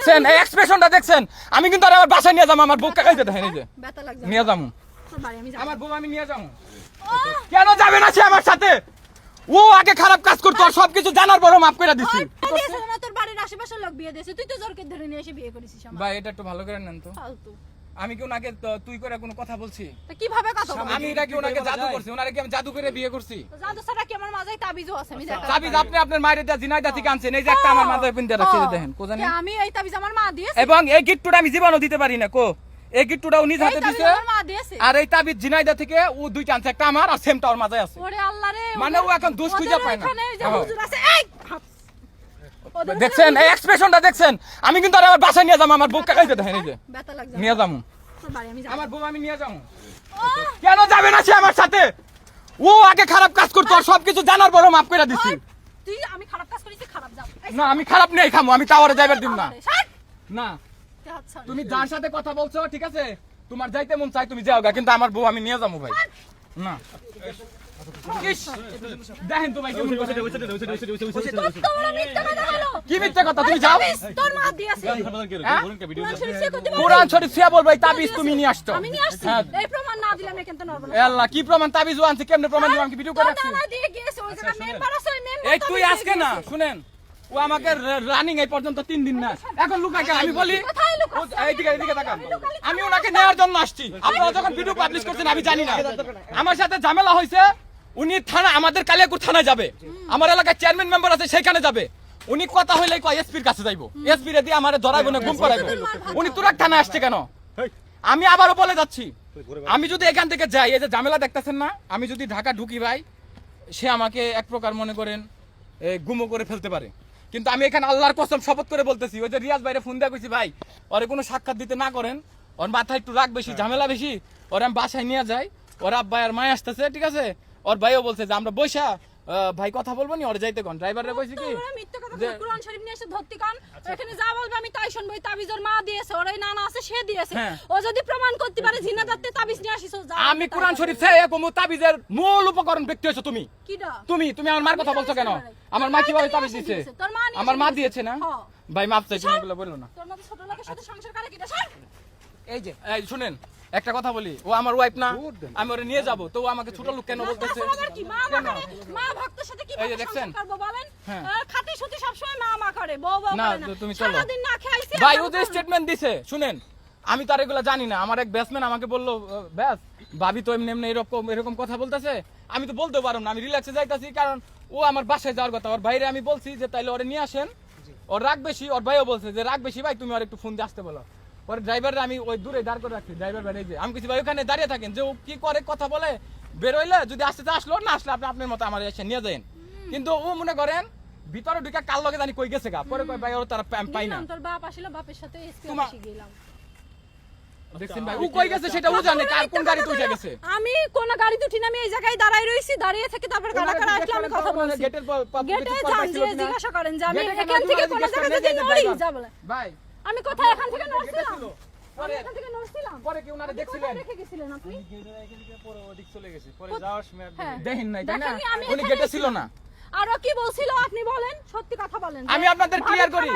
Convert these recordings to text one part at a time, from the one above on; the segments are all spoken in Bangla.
দেখছেন? এক্সপ্রেশনটা দেখছেন? আমি কিন্তু আর আমার বাসায় নিয়ে যাব আমার বুক কাকাইতে দেখেন এই যে। নিয়ে যাব। আমার বউ আমি নিয়ে যাব। কেন যাবে না সে আমার সাথে? ও আগে খারাপ কাজ করতো আর সবকিছু জানার পরও মাফ করে দিছি। তোর বাড়ির আশেপাশের লোক বিয়ে দিয়েছে। তুই তো জোরকে ধরে নিয়ে এসে বিয়ে করেছিস ভাই এটা একটু ভালো করে নেন তো। ফালতু। আমি কি ওনাকে তুই করে কোনো কথা বলছি? তা কীভাবে কথা বলবি? আমি এটা কি ওনাকে জাদু করছি? ওনারে কি আমি জাদু করে বিয়ে করছি? জাদু ছাড়া কি আমার মাঝে তাবিজও আছে? আমি দেখা তাবিজ আপনি আপনার মায়ের দেয়া জিনাইদা থেকে আনছেন। এই যে একটা আমার রাখছে এই যে দেখেন কো জানি। আমি এই তাবিজ আমার মা দিয়েছে? এবং এই গিফটটা আমি জীবনও দিতে পারি না কো। এই গিফটটা উনি এই হাতে দিছে। দিয়েছে। আর এই তাবিজ জিনাইদা থেকে ও দুইটা আনছে একটা আমার আর সেমটা ওর মাথায় আছে। ওরে আল্লাহ রে মানে ও এখন দোষ খুঁজে পায় না। ওইখানে যে। হুজুর আছে দেখছেন? এই এক্সপ্রেশনটা দেখছেন? আমি কিন্তু আর আমার বাসায় নিয়ে যাব আমার বউকে খাইতে দেখেন এই যে। নিয়ে যাব। আমি আমার বউ আমি নিয়ে যাব। কেন যাবে না সে আমার সাথে? ও আগে খারাপ কাজ করতো আর সবকিছু জানার পরও মাফ করে দিছি। তুই আমি খারাপ কাজ করেছি খারাপ এই, না আমি খারাপ নেই খামো আমি টাওয়ারে যাইবার দিব না। না। তুমি যার সাথে কথা বলছো ঠিক আছে? তোমার যাইতে মন চাই তুমি যাওগা কিন্তু আমার বউ আমি নিয়ে যাব ভাই। না। কি মিথ্যে কথা? তুমি যাও। হ্যাঁ? কোরআন শরীফ সিয়া বলব তাবিজ তুমি নিয়ে হ্যাঁ। এই প্রমাণ না দিলে আমি কিন্তু নড়বো না। এ আল্লাহ কি প্রমাণ? তাবিজ ও আনছে কেমনে প্রমাণ দিলাম কি ভিডিও করে তোর রাখছি? নানা দিয়ে গিয়েছে ওই জায়গায় মেম্বার আছে ওই মেম্বার এই তুই আজকে না শুনেন। ও আমাকে রানিং এই পর্যন্ত তিন দিন না। এখন লুকাই কেন? আমি বলি এইদিকে এইদিকে তাকান। আমি ওনাকে নেওয়ার জন্য আসছি। আপনারা যখন ভিডিও পাবলিশ করছেন আমি জানি না। আমার সাথে ঝামেলা হয়েছে। উনি থানা আমাদের কালিয়াকুর থানায় যাবে। আমার এলাকার চেয়ারম্যান মেম্বার আছে সেখানে যাবে। উনি কথা হইলে কয় এসপির কাছে যাইবো। এসপি রে দিয়ে আমারে ধরাইবো না গুম করাইবো উনি তুরাক থানায় আসছে কেন? আমি আবারও বলে যাচ্ছি আমি যদি এখান থেকে যাই এই যে ঝামেলা দেখতেছেন না আমি যদি ঢাকা ঢুকি ভাই সে আমাকে এক প্রকার মনে করেন এ, গুমো করে ফেলতে পারে। কিন্তু আমি এখানে আল্লাহর কসম শপথ করে বলতেছি ওই যে রিয়াজ বাইরে ফোন দেওয়া কইছি ভাই ওরে কোনো সাক্ষাৎ দিতে না করেন ওর মাথায় একটু রাগ বেশি ঝামেলা বেশি ওরে আমি বাসায় নিয়ে যাই ওর আব্বাই আর মায় আসতেছে ঠিক আছে? ওর ভাইও বলছে যে আমরা বৈশা ভাই কথা বলব নি ওর যাইতে কোন? ড্রাইভারে কইছি কি মিথ্যা কথা বলো, কোরআন শরীফ নিয়ে এসে ধরতে কান। এখানে যা বলবে আমি তাই শুনব তাবিজ ওর মা দিয়েছে ওর নানা আছে সে দিয়েছে। হ্যাঁ। ও যদি প্রমাণ করতে পারে জিনা দত্তে তাবিজ নিয়ে আসিস যা আমি কোরআন। শরীফ সে একমু তাবিজের মূল উপকরণ ব্যক্তি হচ্ছে তুমি। কিডা? তুমি তুমি আমার মার কথা বলছো কেন? আমার মা কীভাবে তাবিজ দিছে তোর মা নিয়ে আমার মা দিয়েছে না? হ্যাঁ। ভাই মাপ চাই তুমি এগুলো বলল না। তোর মতো ছোট লোকের সাথে সংসার করে কিডা? এই যে এই শুনেন। একটা কথা বলি ও আমার ওয়াইফ না আমি ওরে নিয়ে যাব তো ও আমাকে ছোট লোক কেন বলতেছে? তাছাড়া আবার কি? মা মা করে মা ভক্তের সাথে কি এই যে দেখছেন? বলেন? হ্যাঁ। আহ, খাঁটি সুতি মা মা করে বউ বউ না, করে না। তো তুমি চলো। না খাইছি ভাই ও যে স্টেটমেন্ট দিছে শুনেন আমি তো আর এগুলো জানি না। আমার এক ব্যাটসম্যান আমাকে বলল ব্যাস ভাবি তো এমনি এমনি এরকম এরকম কথা বলতেছে। আমি তো বলতে পারব না আমি রিল্যাক্সে যাইতাছি কারণ ও আমার বাসায় যাওয়ার কথা। ওর বাইরে আমি বলছি যে তাইলে ওরে নিয়ে আসেন। ওর রাগ বেশি ওর ভাইও বলছে যে রাগ বেশি ভাই তুমি আর একটু ফোন দিয়ে আসতে বলো। পরে ড্রাইভার আমি ওই দূরে দাঁড় করে রাখছি ড্রাইভার ভাই যে আমি কিছু ভাই ওখানে দাঁড়িয়ে থাকেন যে ও কি করে কথা বলে বেরোইলে যদি আসতে আসলো না আসলে আপনি আপনার মতো আমার এসে নিয়ে যান কিন্তু ও মনে করেন ভিতরে ঢুকে কাল লগে জানি কই গেছে গা। পরে কই ভাই ওর তারা পাই না। তোর বাপ আসলে বাপের সাথে এসপি অফিসে গেলাম। দেখছেন ভাই ও কই গেছে সেটা ও জানে কার কোন গাড়িতে উঠে গেছে? আমি কোন গাড়িতে উঠি না আমি এই জায়গায় রইছি দাঁড়িয়ে থেকে তারপর আসলে আমি কথা বলছি। গেটের গেটে? জিজ্ঞাসা করেন যে আমি এখান থেকে কোন ভাই আমি কোথায়? এখান থেকে নড়ছিলাম। ছিল। আমি পরে এখান থেকে নড়ছিলাম। পরে কি আপনি দেখছিলেন? গেছিলেন আপনি? হ্যাঁ। দেখেন নাই তাই না? দেখেননি, আমি উনি এখানেই গেটে ছিল না। আরও কি বলছিল আপনি বলেন? সত্যি কথা বলেন আমি আপনাদের ক্লিয়ার করি।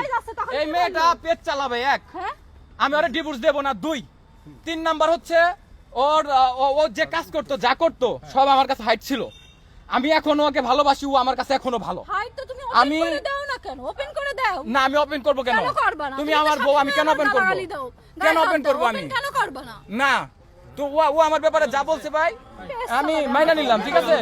এই মেয়েটা পেট চালাবে এক। হ্যাঁ? আমি ওরে ডিভোর্স দেব না দুই। তিন নাম্বার হচ্ছে ওর ও যে কাজ করতো যা করতো সব আমার কাছে হাইট ছিল। আমি এখনও ওকে ভালোবাসি ও আমার কাছে এখনও ভালো। হাইট তো তুমি আমি- না কেন? ওপেন করে দাও। না আমি ওপেন করব কেন? করবা না? তুমি আমার বউ আমি কেন ওপেন করব? কেন ওপেন করব আমি? কেন করবা না? না তো ও আমার ব্যাপারে যা বলছে ভাই আমি মাইনা নিলাম ঠিক আছে?